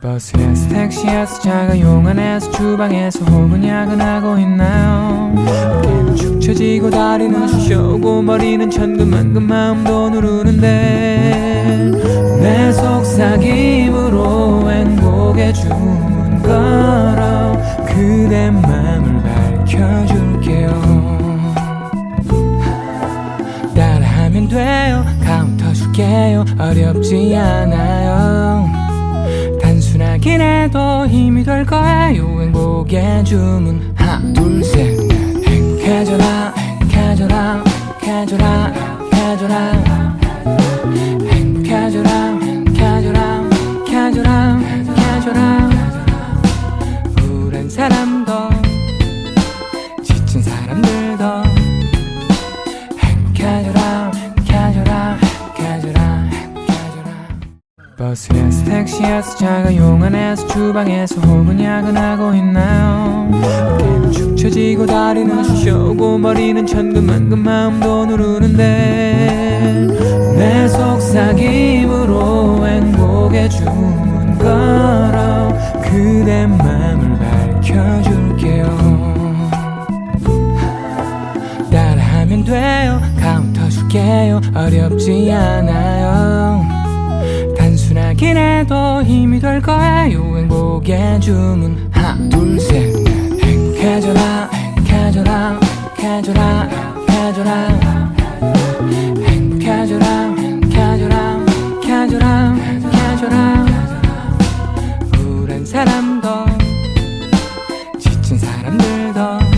버스에서 택시에서 자가용 안에서 주방에서 혹은 야근하고 있나요? 어깨는 축 처지고 다리는 쑤셔오고 머리는 천근만근 마음도 누르는데 내 속삭임으로 행복의 주문 걸어 그대 맘을 밝혀줄게요. 따라하면 돼요. 카운터 줄게요. 어렵지 않아요 해도 힘이 될 거예요? 행복의 주문. 하나 둘셋넷. 행복해져라 행복해져라 행복해져라 행복해져라. 행복해져라 행복해져라 행복해져라 행복해져라. 우울한 사람도 지친 사람들 버스에서 택시에서 자가용 안에서 주방에서 혹은 야근하고 있나요? 어깨는 축 처지고 다리는 쑤셔오고 머리는 천근만근 마음도 누르는데 내 속삭임으로 행복의 주문 걸어 그대 맘을 밝혀줄게요. 따라하면 돼요. 카운터 줄게요. 어렵지 않아요 힘이 될 거예요? 행복의 주문. 하나 둘셋넷 행복해져라 행복해져라 행복해져라 행복해져라 행복해져라 행복해져라 행복해져라 행복해져라 우울한 사람도 지친 사람들도.